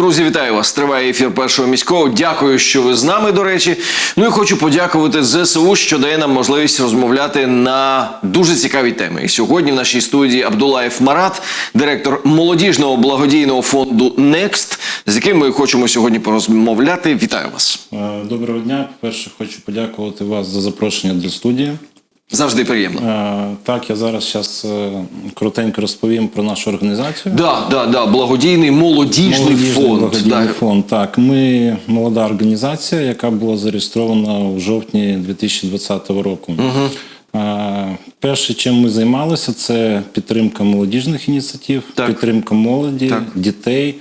Друзі, вітаю вас! Триває ефір першого міського. Дякую, що ви з нами. До речі, ну і хочу подякувати ЗСУ, що дає нам можливість розмовляти на дуже цікаві теми. І сьогодні в нашій студії Абдулаєв Марат, директор молодіжного благодійного фонду Next, з яким ми хочемо сьогодні порозмовляти. Вітаю вас! Е, Доброго дня. Перше хочу подякувати вас за запрошення до студії. Завжди приємно. Е, Так, я зараз щас, е, коротенько розповім про нашу організацію. Да, да, да, благодійний молодіжний, Молодіжний фонд. благодійний Да. фонд. Так, ми молода організація, яка була зареєстрована у жовтні 2020 року. Е, Перше, чим ми займалися, це підтримка молодіжних ініціатив, Так. підтримка молоді, Так. дітей.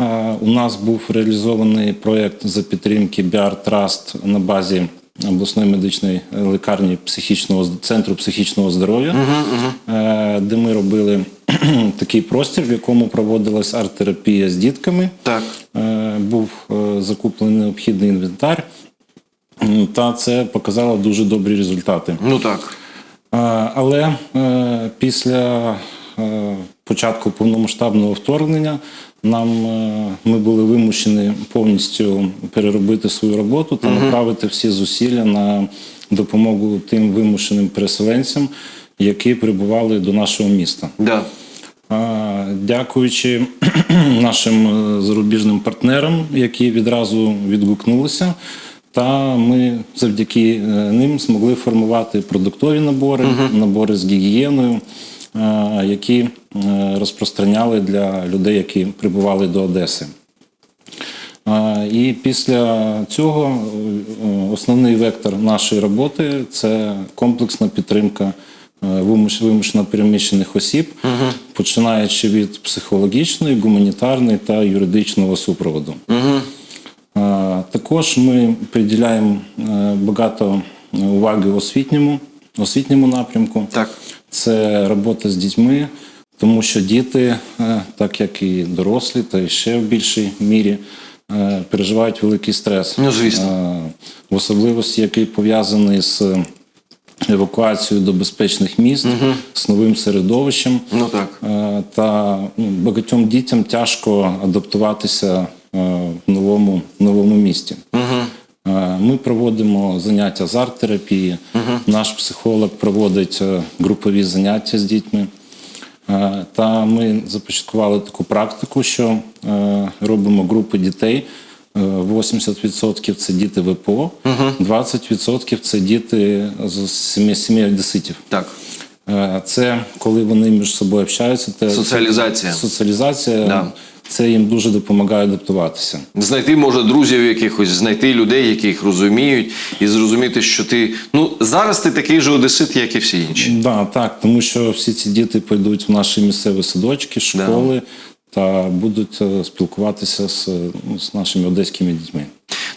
Е, У нас був реалізований проєкт за підтримки BR Trust на базі обласної медичної лікарні психічного центру психічного здоров'я, е, де ми робили такий простір, в якому проводилась арт-терапія з дітками. Так. Е, Був е, закуплений необхідний інвентар, та це показало дуже добрі результати. Ну так. Е, Але е, після е, початку повномасштабного вторгнення нам е, ми були вимушені повністю переробити свою роботу та направити всі зусилля на допомогу тим вимушеним переселенцям, які прибували до нашого міста. Да. Дякуючи нашим е, зарубіжним партнерам, які відразу відгукнулися, та ми завдяки е, ним змогли формувати продуктові набори, набори з гігієною, які е, розпространяли для людей, які прибували до Одеси. І після цього е, основний вектор нашої роботи це комплексна підтримка е, вимушено переміщених осіб, починаючи від психологічної, гуманітарної та юридичного супроводу. А, Також ми приділяємо е, багато уваги освітньому, освітньому напрямку. Так. Це робота з дітьми, тому що діти, е, так як і дорослі, та ще в більшій мірі, е, переживають великий стрес. Ну, звісно. Е, В особливості, який пов'язаний з евакуацією до безпечних міст, з новим середовищем. Ну так. Та ну, багатьом дітям тяжко адаптуватися в новому, новому місті. Е, Ми проводимо заняття з арт-терапії. Наш психолог проводить е, групові заняття з дітьми. Е, Та ми започаткували таку практику, що е, робимо групи дітей. Е, 80% це діти ВПО, 20% це діти з сімей одеситів. Так. Е, Це коли вони між собою общаються. Це Соціалізація. Соціалізація. Да. Це їм дуже допомагає адаптуватися. Знайти може друзів якихось, знайти людей, які їх розуміють, і зрозуміти, що ти ну зараз ти такий же одесит, як і всі інші. Да, так, тому що всі ці діти пойдуть в наші місцеві садочки, школи та будуть е, спілкуватися з, ну, з нашими одеськими дітьми.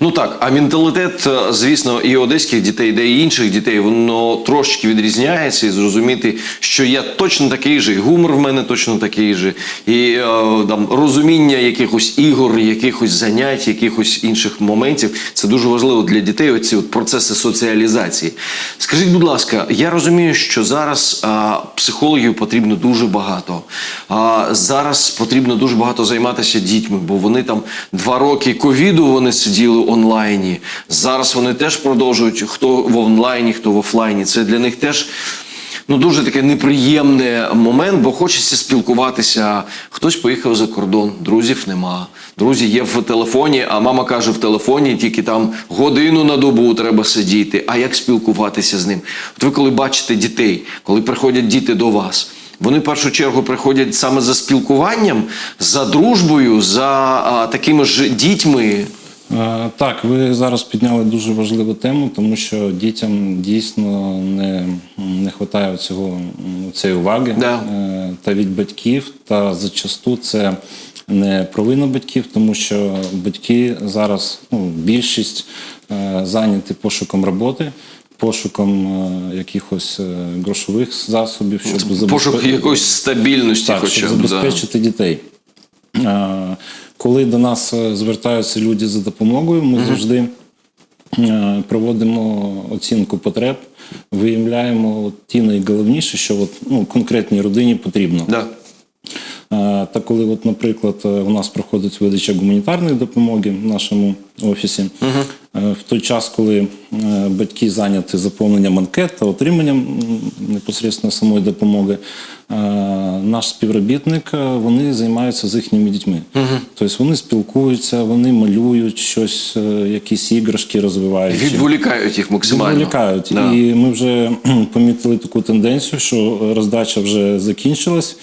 Ну так, а менталітет, е, звісно, і одеських дітей, де і інших дітей, воно трошки відрізняється, і зрозуміти, що я точно такий же, гумор в мене точно такий же, і е, там розуміння якихось ігор, якихось занять, якихось інших моментів. Це дуже важливо для дітей. Оці от процеси соціалізації. Скажіть, будь ласка, я розумію, що зараз а, психологів потрібно дуже багато. А зараз потрібно дуже багато займатися дітьми, бо вони там два роки ковіду вони сиділи онлайні. Зараз вони теж продовжують хто в онлайні, хто в офлайні. Це для них теж. Ну, дуже такий неприємний момент, бо хочеться спілкуватися. Хтось поїхав за кордон, друзів нема. Друзі є в телефоні, а мама каже, в телефоні тільки там годину на добу треба сидіти. А як спілкуватися з ним? От ви коли бачите дітей, коли приходять діти до вас, вони в першу чергу приходять саме за спілкуванням, за дружбою, за а, такими ж дітьми. Е, Так, ви зараз підняли дуже важливу тему, тому що дітям дійсно не, не вистачає цього цієї уваги Да. е, та від батьків. Та зачасту це не провина батьків, тому що батьки зараз ну, більшість е, зайняті пошуком роботи. Пошуком е, якихось е, грошових засобів, щоб Пошук забезпе- якоїсь стабільності, так, хоча щоб б. да. забезпечити дітей. Е, Коли до нас е, звертаються люди за допомогою, ми завжди е, проводимо оцінку потреб, виявляємо ті найголовніші, що от, ну, конкретній родині потрібно. Да. Е, Та коли, от, наприклад, у нас проходить видача гуманітарної допомоги нашому офісі, е, в той час, коли е, батьки зайняті заповненням анкет та отриманням непосередньо самої допомоги, е, наш співробітник вони займаються з їхніми дітьми. Тобто вони спілкуються, вони малюють щось, якісь іграшки розвивають. Відволікають їх максимально. Відволікають. Да. І ми вже помітили таку тенденцію, що роздача вже закінчилась.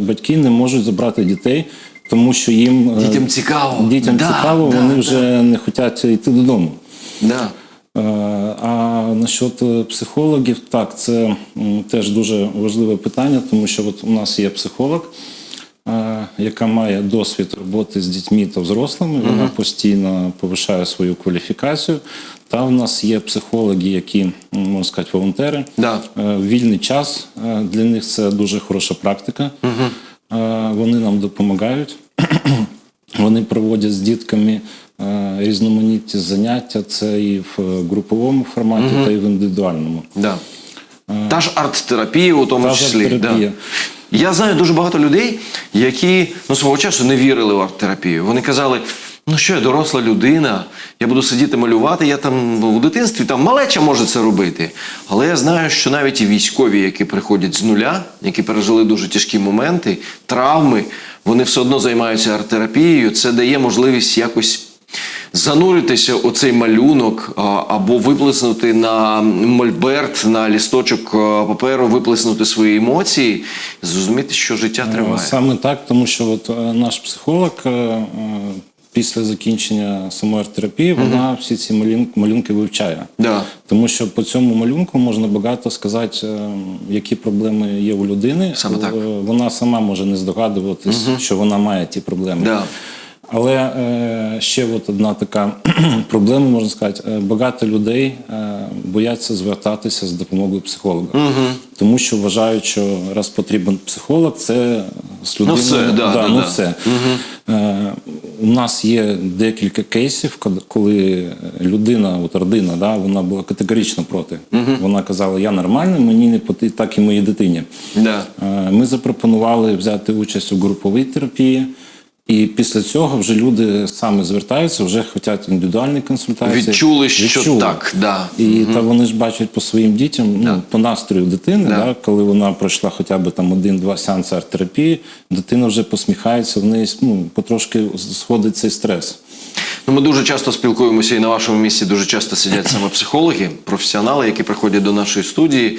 Батьки не можуть забрати дітей, тому що їм е, Дітям цікаво. дітям Да, цікаво, да, вони да. вже не хочуть йти додому. Да. Е, А насчет е, психологів, так, це теж дуже важливе питання, тому що от у нас є психолог, яка має досвід роботи з дітьми та взрослими. Вона постійно повишає свою кваліфікацію. Та в нас є психологи, які, можна сказати, волонтери. Да. Вільний час для них це дуже хороша практика. Е, Вони нам допомагають. Вони проводять з дітками е, різноманітні заняття. Це і в е, груповому форматі, та й в індивідуальному. Да. Та ж арт-терапія у тому Та числі. Да. Я знаю дуже багато людей, які ну, свого часу не вірили в арт-терапію. Вони казали, ну що я доросла людина, я буду сидіти малювати, я там у дитинстві там малеча може це робити. Але я знаю, що навіть і військові, які приходять з нуля, які пережили дуже тяжкі моменти, травми, вони все одно займаються арт-терапією. Це дає можливість якось зануритися у цей малюнок або виплеснути на мольберт, на лісточок паперу, виплеснути свої емоції, зрозуміти, що життя триває. Саме так, тому що от е, наш психолог е, е, після закінчення самої арт-терапії вона всі ці малюн- малюнки вивчає. Да. Тому що по цьому малюнку можна багато сказати, е, які проблеми є у людини. Саме так. Е, Вона сама може не здогадуватись, що вона має ті проблеми. Да. Але е, ще от одна така проблема, можна сказати, е, багато людей е, бояться звертатися з допомогою психолога, тому що вважають, що раз потрібен психолог, це з людиною. все, да, да, ну да. все. Е, у нас є декілька кейсів, коли- коли людина, от родина, да, вона була категорично проти. Вона казала, я нормальна, мені не потрібно, так і моїй дитині. Да. Е, Ми запропонували взяти участь у груповій терапії. І після цього вже люди саме звертаються, вже хочуть індивідуальні консультації. Відчули, що так, да. І та вони ж бачать по своїм дітям, ну, по настрою дитини, Да. да. коли вона пройшла хоча б там один-два сеанси арт-терапії, дитина вже посміхається, в неї ну, потрошки сходить цей стрес. Ну, ми дуже часто спілкуємося і на вашому місці дуже часто сидять саме психологи, професіонали, які приходять до нашої студії.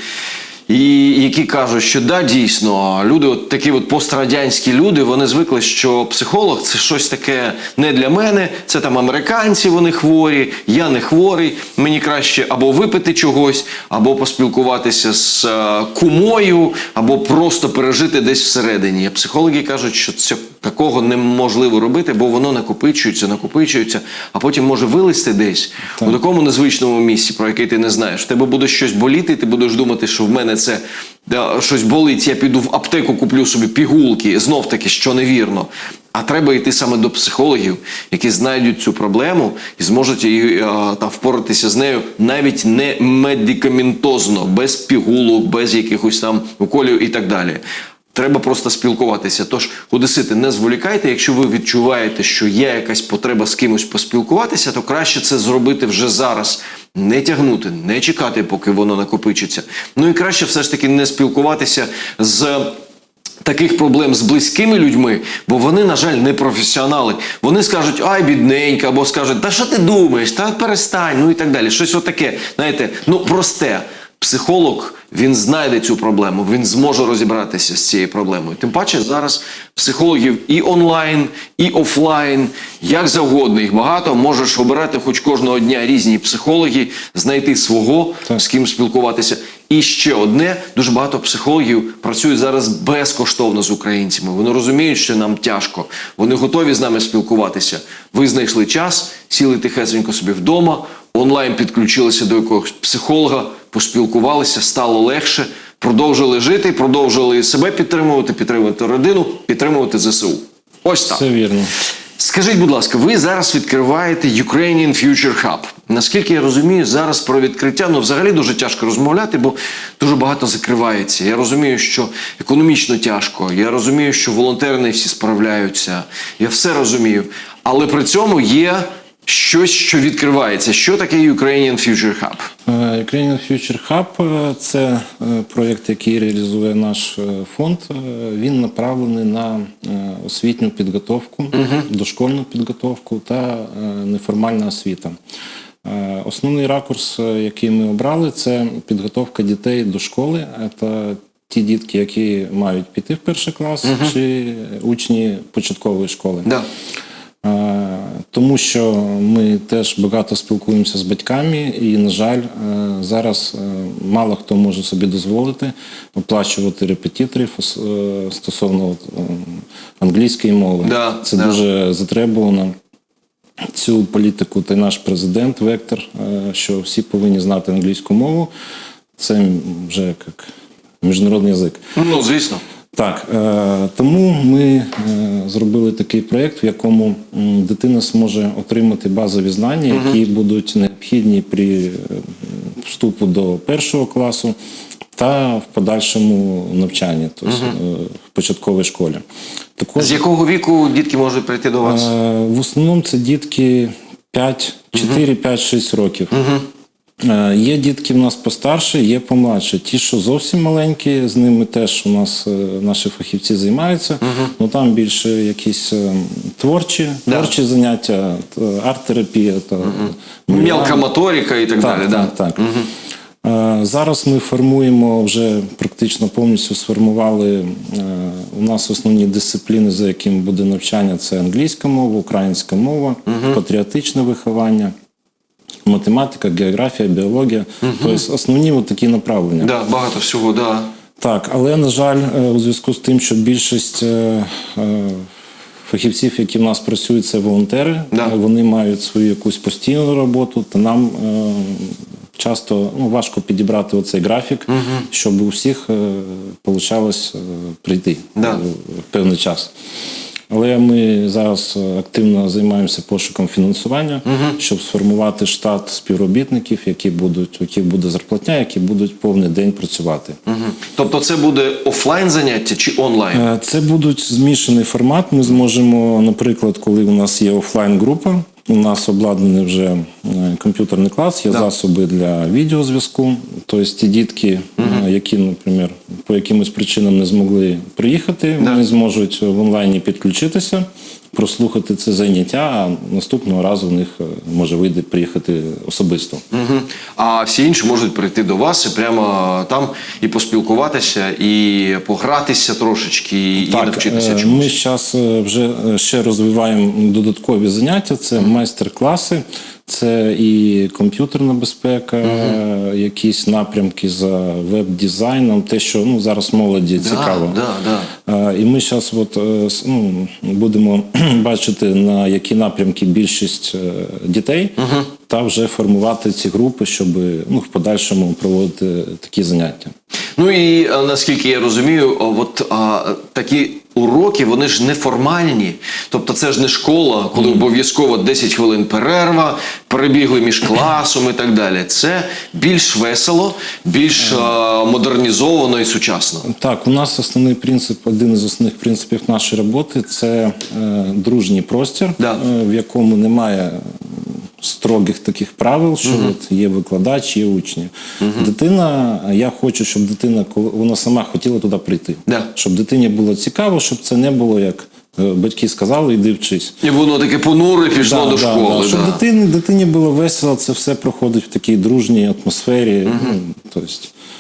І які кажуть, що да, дійсно, люди, от такі от пострадянські люди, вони звикли, що психолог це щось таке не для мене, це там американці, вони хворі, я не хворий, мені краще або випити чогось, або поспілкуватися з е, кумою, або просто пережити десь всередині. А психологи кажуть, що це такого неможливо робити, бо воно накопичується, накопичується, а потім може вилізти десь у такому незвичному місці, про яке ти не знаєш. В тебе буде щось боліти, ти будеш думати, що в мене це щось болить, я піду в аптеку, куплю собі пігулки, знов таки, що невірно. А треба йти саме до психологів, які знайдуть цю проблему і зможуть її е, там впоратися з нею навіть не медикаментозно, без пігулок, без якихось там уколів і так далі. Треба просто спілкуватися. Тож, одесити, не зволікайте. Якщо ви відчуваєте, що є якась потреба з кимось поспілкуватися, то краще це зробити вже зараз. Не тягнути, не чекати, поки воно накопичиться. Ну і краще все ж таки не спілкуватися з. Таких проблем з близькими людьми, бо вони, на жаль, не професіонали. Вони скажуть, ай, бідненька, або скажуть, та що ти думаєш, та перестань, ну і так далі. Щось отаке, знаєте, ну просте. Психолог він знайде цю проблему, він зможе розібратися з цією проблемою. Тим паче зараз психологів і онлайн, і офлайн, як завгодно, їх багато. Можеш обирати хоч кожного дня різні психологи, знайти свого, з ким спілкуватися. І ще одне: дуже багато психологів працюють зараз безкоштовно з українцями. Вони розуміють, що нам тяжко. Вони готові з нами спілкуватися. Ви знайшли час, сіли тихесенько собі вдома, онлайн підключилися до якогось психолога, поспілкувалися, стало легше. Продовжили жити, продовжили себе підтримувати, підтримувати родину, підтримувати ЗСУ. Ось так. Все вірно. Скажіть, будь ласка, ви зараз відкриваєте Ukrainian Future Hub. Наскільки я розумію, зараз про відкриття ну взагалі дуже тяжко розмовляти, бо дуже багато закривається. Я розумію, що економічно тяжко. Я розумію, що волонтери не всі справляються. Я все розумію. Але при цьому є щось, що відкривається. Що таке Ukrainian Future Hub? Е, Ukrainian Future Hub е, – це е, проєкт, який реалізує наш фонд. Він направлений на освітню підготовку, дошкольну підготовку та неформальна освіта. Основний ракурс, який ми обрали, це підготовка дітей до школи. Це ті дітки, які мають піти в перший клас, чи учні початкової школи. Да. Тому що ми теж багато спілкуємося з батьками, і, на жаль, е, зараз е, мало хто може собі дозволити оплачувати репетиторів е, стосовно англійської мови. Да, Це да. дуже затребувано. Цю політику та й наш президент Вектор, що всі повинні знати англійську мову. Це вже як міжнародний язик. Ну, звісно. Так, е, тому ми е, зробили такий проєкт, в якому дитина зможе отримати базові знання, які будуть необхідні при е, вступу до першого класу та в подальшому навчанні, тобто в початковій школі. Також З якого віку дітки можуть прийти до вас? В основному це дітки 5, 4, 5, 6 років. Е, Є дітки в нас постарше, є помладше. Ті, що зовсім маленькі, з ними теж у нас е, наші фахівці займаються. Ну там більше якісь е, творчі, Да. творчі заняття, арт-терапія та Мелка малювання. моторика і так, далі. Так, да? так, так. Е, Зараз ми формуємо вже практично повністю сформували у нас основні дисципліни, за яким буде навчання: це англійська мова, українська мова, патріотичне виховання, математика, географія, біологія. Тобто основні от такі направлення. Да, багато всього, да. Так, але на жаль, е, у зв'язку з тим, що більшість е, е, фахівців, які в нас працюють, це волонтери. Да. Вони мають свою якусь постійну роботу, то нам е, часто ну, важко підібрати оцей графік, щоб у всіх получалось е, прийти Да. в певний час. Але ми зараз е, активно займаємося пошуком фінансування, щоб сформувати штат співробітників, які будуть, у яких буде зарплатня, які будуть повний день працювати. Мгм. Тобто це буде офлайн заняття чи онлайн? Е, Це будуть змішаний формат. Ми зможемо, наприклад, коли у нас є офлайн-група, у нас обладнаний вже е, комп'ютерний клас, є засоби для відеозв'язку. Тобто ті дітки, е, які, наприклад, по якимось причинам не змогли приїхати, вони зможуть в онлайні підключитися, прослухати це заняття, а наступного разу в них е, може вийде приїхати особисто. Мгм. А всі інші можуть прийти до вас і прямо там і поспілкуватися, і погратися трошечки, і навчитися е, чомусь. Ми зараз вже е, ще розвиваємо додаткові заняття. Це майстер-класи, це і комп'ютерна безпека, е, якісь напрямки за веб-дизайном, те, що ну, зараз молоді цікаво. Да, да. Е, І ми зараз от, е, ну, будемо бачити, на які напрямки більшість е, дітей, та вже формувати ці групи, щоб ну, в подальшому проводити такі заняття. Ну і наскільки я розумію, от а, такі уроки вони ж неформальні. Тобто це ж не школа, коли обов'язково 10 хвилин перерва, перебігли між класом і так далі. Це більш весело, більш а, модернізовано і сучасно. Так, у нас основний принцип, один із основних принципів нашої роботи це е, дружній простір, Да. е, в якому немає строгих таких правил, що от є викладач, є учні. Дитина, я хочу, щоб дитина, вона сама хотіла туди прийти. Да. Щоб дитині було цікаво, щоб це не було як е, батьки сказали, йди вчись. І воно таке понуре пішло Да, до да, школи. да. Щоб да. дитині, дитині було весело, це все проходить в такій дружній атмосфері. Ну, тобто,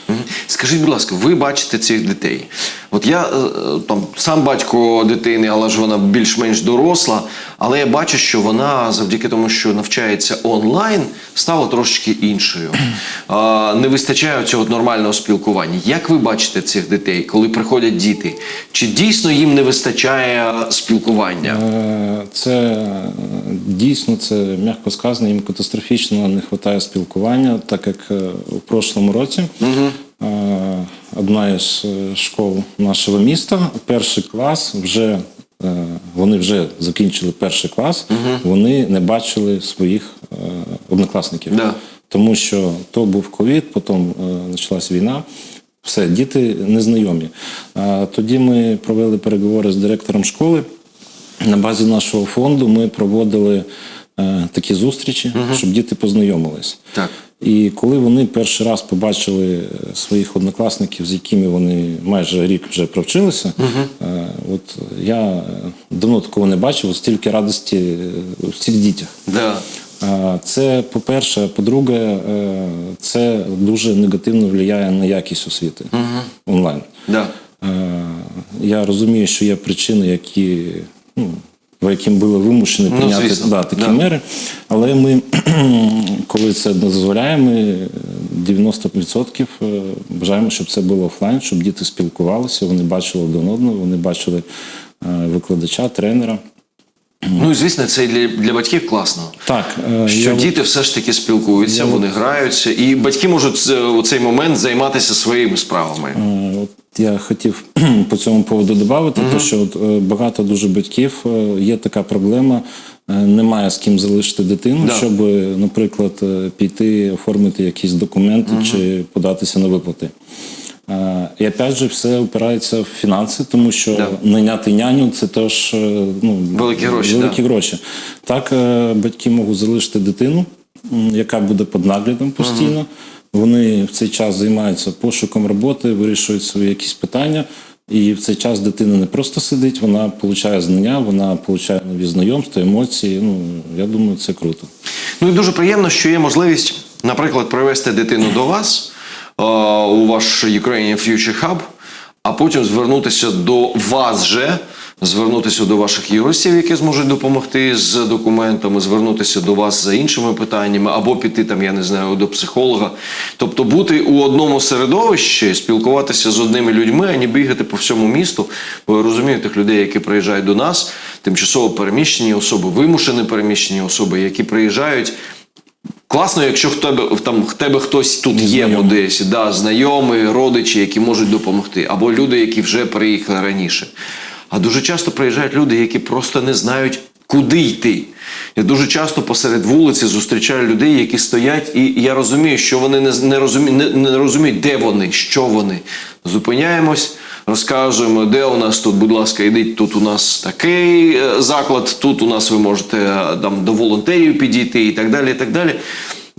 Мгм. Скажіть, будь ласка, ви бачите цих дітей? От я е, е, там сам батько дитини, але ж вона більш-менш доросла. Але я бачу, що вона завдяки тому, що навчається онлайн, стала трошечки іншою. Не вистачає цього нормального спілкування. Як ви бачите цих дітей, коли приходять діти? Чи дійсно їм не вистачає спілкування? Е, Це дійсно це м'яко сказано, їм катастрофічно не вистачає спілкування, так як е, у прошлому році е, одна із школ нашого міста, перший клас вже вони вже закінчили перший клас, вони не бачили своїх е, однокласників. Да. Тому що то був ковід, потім е, почалась війна. Все, діти незнайомі. Тоді ми провели переговори з директором школи. На базі нашого фонду ми проводили е, такі зустрічі, щоб діти познайомились. Так. І коли вони перший раз побачили е, своїх однокласників, з якими вони майже рік вже провчилися, е, от я давно такого не бачив, от стільки радості е, в цих дітях. Да. Це по-перше, по-друге, це дуже негативно впливає на якість освіти онлайн. Да. Я розумію, що є причини, які, ну, яким були вимушені Ну, прийняти ну, да, такі да. мери. Але ми, коли це дозволяємо, ми 90% е, бажаємо, щоб це було офлайн, щоб діти спілкувалися, вони бачили один одного, вони бачили е, викладача, тренера. Ну і звісно, це і для, для батьків класно. Так, е, Що я- діти все ж таки спілкуються, Я вони граються, і батьки можуть е, у цей момент займатися своїми справами. Е, От я хотів по цьому поводу додати, те, що от, багато дуже батьків є така проблема. Немає з ким залишити дитину, Да. щоб, наприклад, піти оформити якісь документи чи податися на виплати. Е, І опять же, все опирається в фінанси, тому що Да. найняти няню це теж е, ну, Великі гроші, Великі да. гроші. Так, е, батьки можуть залишити дитину, яка буде під наглядом постійно. Вони в цей час займаються пошуком роботи, вирішують свої якісь питання. І в цей час дитина не просто сидить, вона отримує знання, вона отримує нові знайомства, емоції. Ну, я думаю, це круто. Ну і дуже приємно, що є можливість, наприклад, привезти дитину до вас у ваш Ukrainian Future Hub, а потім звернутися до вас же, звернутися до ваших юристів, які зможуть допомогти з документами, звернутися до вас за іншими питаннями, або піти там, я не знаю, до психолога. Тобто бути у одному середовищі, спілкуватися з одними людьми, а не бігати по всьому місту. Бо я розумію тих людей, які приїжджають до нас, тимчасово переміщені особи, вимушені переміщені особи, які приїжджають. Класно, якщо в тебе там в тебе хтось тут є в. Одесі, да, знайомі, родичі, які можуть допомогти, або люди, які вже приїхали раніше. А дуже часто приїжджають люди, які просто не знають, куди йти. Я дуже часто посеред вулиці зустрічаю людей, які стоять, і я розумію, що вони не, не, розумі, не, не розуміють, де вони, що вони. Зупиняємось, розказуємо, де у нас тут, будь ласка, йдіть, тут у нас такий е, заклад, тут у нас ви можете е, там, до волонтерів підійти і так далі. І так далі.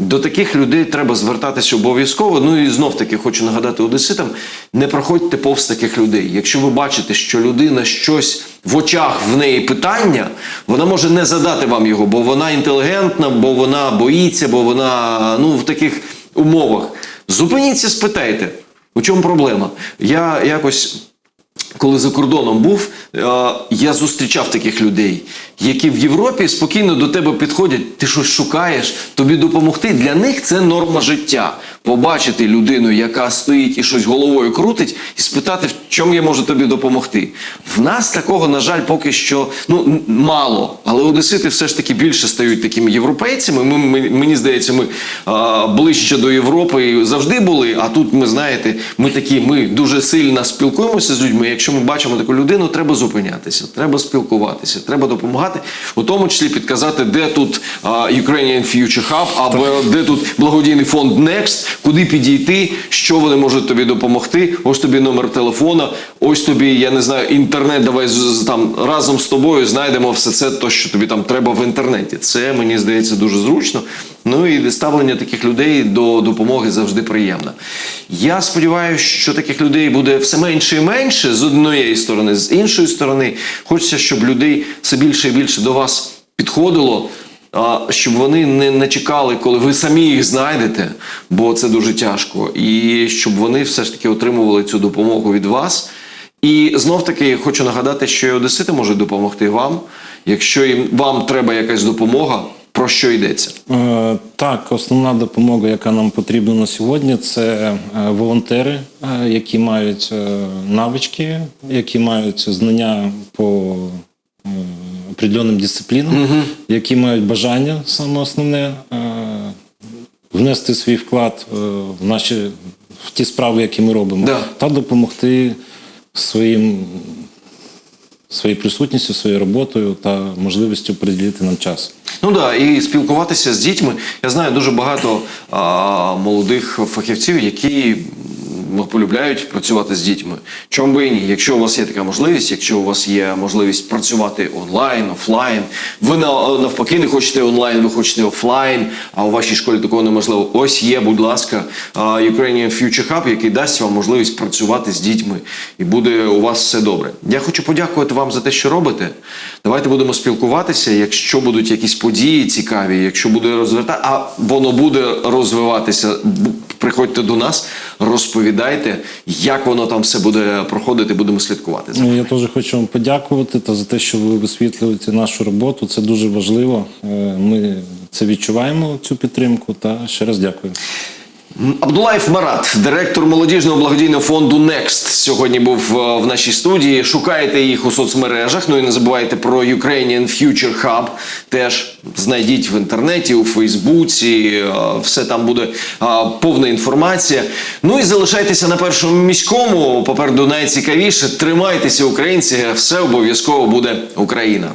До таких людей треба звертатися обов'язково. Ну і знов таки хочу нагадати одеситам: не проходьте повз таких людей. Якщо ви бачите, що людина щось в очах в неї питання, вона може не задати вам його, бо вона інтелігентна, бо вона боїться, бо вона ну в таких умовах. Зупиніться, спитайте, у чому проблема? Я якось коли за кордоном був, е, я зустрічав таких людей, які в Європі спокійно до тебе підходять, ти щось шукаєш, тобі допомогти. Для них це норма життя. Побачити людину, яка стоїть і щось головою крутить, і спитати, в чому я можу тобі допомогти. В нас такого, на жаль, поки що ну, мало. Але одесити все ж таки більше стають такими європейцями. Ми, ми, мені здається, ми а, ближче до Європи завжди були. А тут ми знаєте, ми такі, ми дуже сильно спілкуємося з людьми. Якщо ми бачимо таку людину, треба зупинятися, треба спілкуватися, треба допомагати, у тому числі підказати, де тут Ukrainian Future Hub, або де тут благодійний фонд Next, куди підійти, що вони можуть тобі допомогти. Ось тобі номер телефона, ось тобі, я не знаю, інтернет. Давай там разом з тобою знайдемо все це, то що тобі там треба в інтернеті. Це мені здається дуже зручно. Ну і ставлення таких людей до допомоги завжди приємне. Я сподіваюся, що таких людей буде все менше і менше з однієї сторони, з іншої сторони. Хочеться, щоб людей все більше і більше до вас підходило. Щоб вони не, не чекали, коли ви самі їх знайдете, бо це дуже тяжко, і щоб вони все ж таки отримували цю допомогу від вас. І знов таки хочу нагадати, що і одесити можуть допомогти вам, якщо їм вам треба якась допомога, про що йдеться. Е, Так, основна допомога, яка нам потрібна на сьогодні, це е, волонтери, е, які мають навички, які мають знання по определеним дисциплінам, які мають бажання, саме основне, внести свій вклад в наші в ті справи, які ми робимо, Да. та допомогти своїм своєю присутністю, своєю роботою та можливістю приділити нам час. Ну да, і спілкуватися з дітьми. Я знаю дуже багато а, молодих фахівців, які полюбляють працювати з дітьми. Чому би і ні? Якщо у вас є така можливість, якщо у вас є можливість працювати онлайн, офлайн, ви навпаки не хочете онлайн, ви хочете офлайн, а у вашій школі такого неможливо. Ось є, будь ласка, Ukrainian Future Hub, який дасть вам можливість працювати з дітьми, і буде у вас все добре. Я хочу подякувати вам за те, що робите. Давайте будемо спілкуватися. Якщо будуть якісь події цікаві, якщо буде розвивати, а воно буде розвиватися. Приходьте до нас, розповідайте, як воно там все буде проходити. Будемо слідкувати. за Ну, я теж хочу вам подякувати та за те, що ви висвітлюєте нашу роботу. Це дуже важливо. Е, Ми це відчуваємо, цю підтримку. Та ще раз дякую. Абдулаєв Марат, директор молодіжного благодійного фонду Next, сьогодні був е, в нашій студії. Шукайте їх у соцмережах. Ну і не забувайте про Ukrainian Future Hub. Теж знайдіть в інтернеті, у Фейсбуці. е, Все там буде е, повна інформація. Ну і залишайтеся на першому міському. Попереду найцікавіше. Тримайтеся, українці. Все обов'язково буде Україна.